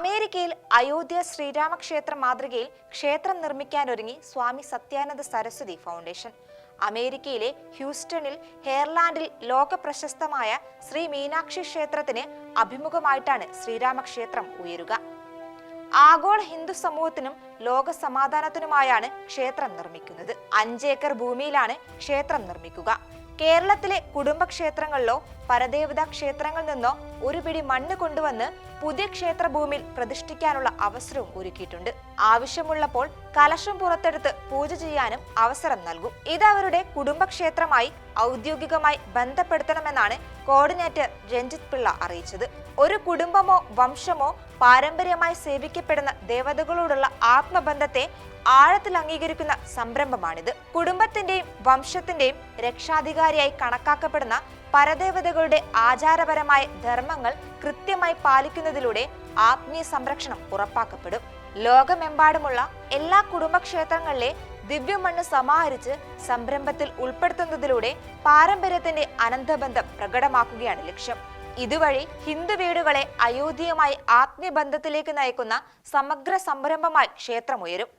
അമേരിക്കയിൽ അയോധ്യ ശ്രീരാമക്ഷേത്ര മാതൃകയിൽ ക്ഷേത്രം നിർമ്മിക്കാനൊരുങ്ങി സ്വാമി സത്യാനന്ദ സരസ്വതി ഫൗണ്ടേഷൻ. അമേരിക്കയിലെ ഹ്യൂസ്റ്റണിൽ ഹെയർലാൻഡിൽ ലോക പ്രശസ്തമായ ശ്രീ മീനാക്ഷി ക്ഷേത്രത്തിന് അഭിമുഖമായിട്ടാണ് ശ്രീരാമക്ഷേത്രം ഉയരുക. ആഗോള ഹിന്ദു സമൂഹത്തിനും ലോക സമാധാനത്തിനുമായാണ് ക്ഷേത്രം നിർമ്മിക്കുന്നത്. അഞ്ചേക്കർ ഭൂമിയിലാണ് ക്ഷേത്രം നിർമ്മിക്കുക. കേരളത്തിലെ കുടുംബക്ഷേത്രങ്ങളിലോ പരദേവതാ ക്ഷേത്രങ്ങളിൽ നിന്നോ ഒരു പിടി മണ്ണ് കൊണ്ടുവന്ന് പുതിയ ക്ഷേത്രഭൂമിയിൽ പ്രതിഷ്ഠിക്കാനുള്ള അവസരവും ഒരുക്കിയിട്ടുണ്ട്. ആവശ്യമുള്ളപ്പോൾ കലശം പുറത്തെടുത്ത് പൂജ ചെയ്യാനും അവസരം നൽകും. ഇത് അവരുടെ കുടുംബക്ഷേത്രമായി ഔദ്യോഗികമായി ബന്ധപ്പെടുത്തണമെന്നാണ് കോർഡിനേറ്റർ രഞ്ജിത് പിള്ള അറിയിച്ചത്. ഒരു കുടുംബമോ വംശമോ പാരമ്പര്യമായി സേവിക്കപ്പെടുന്ന ദേവതകളോടുള്ള ആത്മബന്ധത്തെ ആഴത്തിൽ അംഗീകരിക്കുന്ന സംരംഭമാണിത്. കുടുംബത്തിന്റെയും വംശത്തിന്റെയും രക്ഷാധികാരിയായി കണക്കാക്കപ്പെടുന്ന പരദേവതകളുടെ ആചാരപരമായ ധർമ്മങ്ങൾ കൃത്യമായി പാലിക്കുന്നതിലൂടെ ആത്മീയ സംരക്ഷണം ഉറപ്പാക്കപ്പെടും. ലോകമെമ്പാടുമുള്ള എല്ലാ കുടുംബക്ഷേത്രങ്ങളിലെ ദിവ്യമണ്ണ് സമാഹരിച്ച് സംരംഭത്തിൽ ഉൾപ്പെടുത്തുന്നതിലൂടെ പാരമ്പര്യത്തിന്റെ അനന്തബന്ധം പ്രകടമാക്കുകയാണ് ലക്ഷ്യം. ഇതുവഴി ഹിന്ദു വീടുകളെ അയോധ്യയുമായി ആത്മീയബന്ധത്തിലേക്ക് നയിക്കുന്ന സമഗ്ര സംരംഭമായി ക്ഷേത്രമുയരും